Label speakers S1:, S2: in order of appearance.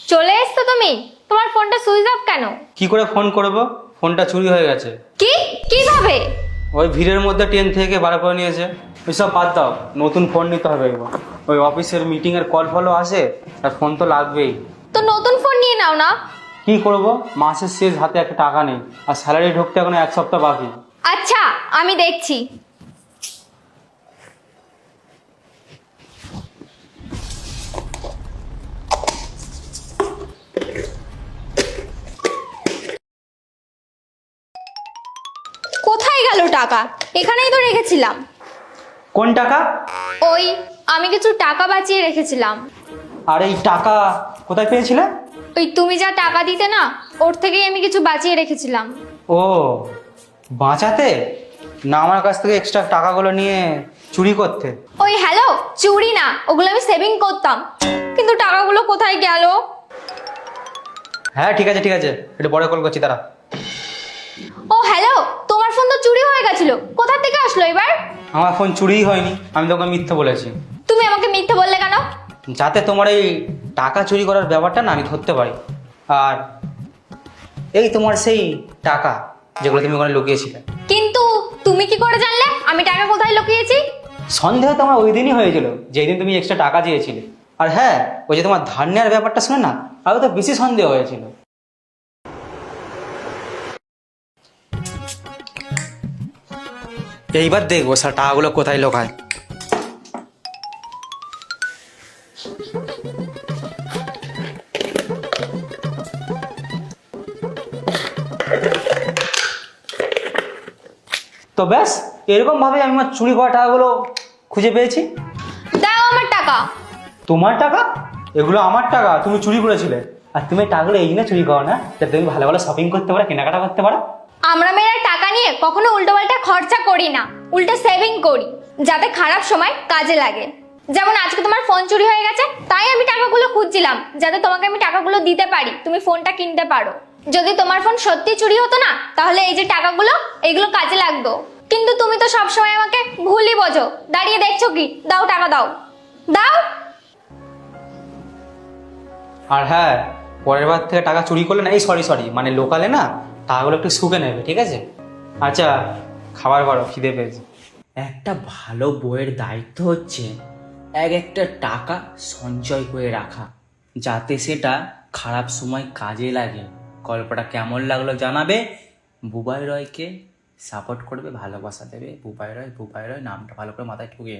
S1: চলে এসছো তুমি? তোমার ফোনটা সুইচ অফ কেন?
S2: কি করে ফোন করব? ফোনটা চুরি হয়ে গেছে।
S1: কি? কীভাবে?
S2: ওই ভিড়ের মধ্যে ট্রেন থেকে বার করে নিয়েছে। ওইসব বাদ দাও নতুন ফোন নিতে হবে এবার ওই অফিসের মিটিংয়ের কল ফলও আসে আর ফোন তো লাগবেই।
S1: তো নতুন ফোন নিয়ে নাও না।
S2: কি করব? মাসের শেষ হাতে একটা টাকা নেই আর স্যালারি ঢুকতে এখন এক সপ্তাহ বাকি।
S1: আচ্ছা আমি দেখছি। গেল টাকা। এখানেই তো রেখেছিলাম।
S2: কোন টাকা?
S1: ওই আমি কিছু টাকা বাঁচিয়ে রেখেছিলাম।
S2: আর এই টাকা কোথায় পেয়েছিলে?
S1: ওই তুমি যা টাকা দিতে না ওর থেকেই আমি কিছু বাঁচিয়ে রেখেছিলাম।
S2: ও বাঁচাতে? না আমার কাছ থেকে এক্সট্রা টাকাগুলো নিয়ে চুরি করতে।
S1: ওই হ্যালো চুরি না ওগুলো আমি সেভিং করতাম। কিন্তু টাকাগুলো কোথায় গেল?
S2: হ্যাঁ ঠিক আছে ঠিক আছে। একটু বড় কল করছি তারা
S1: ও হ্যালো তোমার ফোন তো চুরি হয়ে গেছিল কোথা থেকে আসলো এবার?
S2: আমার ফোন চুরিই হয়নি আমি তোকে মিথ্যে বলেছি।
S1: তুমি আমাকে মিথ্যে বললে কেন?
S2: যাতে তোমার এই টাকা চুরি করার ব্যাপারটা না আমি ধরতে পারি। আর এই তোমার সেই টাকা যেগুলো তুমি ওখানে লুকিয়েছিলে।
S1: কিন্তু তুমি কি করে জানলে? আমি টাকা কোথায় লুকিয়েছি?
S2: সন্দেহ তো আমার ওই দিনই হয়েছিল যেই দিন তুমি এক্সট্রা টাকা দিয়েছিলে। আর হ্যাঁ ওই যে তোমার ধার নেওয়ার ব্যাপারটা শুনে না আরও তো বেশি সন্দেহ হয়েছিল। এইবার দেখব স্যার টাকাগুলো কোথায় লোকায়? তো ব্যাস এরকম ভাবে আমি আমার চুরি করা টাকাগুলো খুঁজে পেয়েছি।
S1: দাও আমার টাকা।
S2: তোমার টাকা? এগুলো আমার টাকা তুমি চুরি করেছিলে। আর তুমি টাকাগুলো এই জন্য চুরি করো না যাতে তুমি ভালো ভালো শপিং করতে পারো কেনাকাটা করতে পারো।
S1: আমরা মেয়েরা টাকা নিয়ে কখনো উল্টোপাল্টা খরচা করি না, উল্টো সেভিং করি, যাতে খারাপ সময় কাজে লাগে। যেমন আজকে তোমার ফোন চুরি হয়ে গেছে, তাই আমি টাকাগুলো খুঁজছিলাম, যাতে তোমাকে আমি টাকাগুলো দিতে পারি, তুমি ফোনটা কিনতে পারো। যদি তোমার ফোন সত্যি চুরি হতো না, তাহলে এই যে টাকাগুলো, এগুলো কাজে লাগতো। কিন্তু তুমি তো সবসময় আমাকে ভুলই বোঝো, দাঁড়িয়ে দেখছ কি? দাও টাকা দাও। দাও।
S2: আর হ্যাঁ পরের বার থেকে টাকা চুরি করলে না, এই সরি সরি মানে লোকালে না টাকাগুলো একটু শুকে নেবে, ঠিক আছে? আচ্ছা খাবার বারো খিদে পেয়েছে।
S3: একটা ভালো বইয়ের দায়িত্ব হচ্ছে এক একটা টাকা সঞ্চয় করে রাখা, যাতে সেটা খারাপ সময় কাজে লাগে। গল্পটা কেমন লাগল জানাবে? বুবাই রয়কে সাপোর্ট করবে, ভালোবাসা দেবে। বুবাই রয় বুবাই রয়, নামটা ভালো করে মাথায় ঢুকিয়ে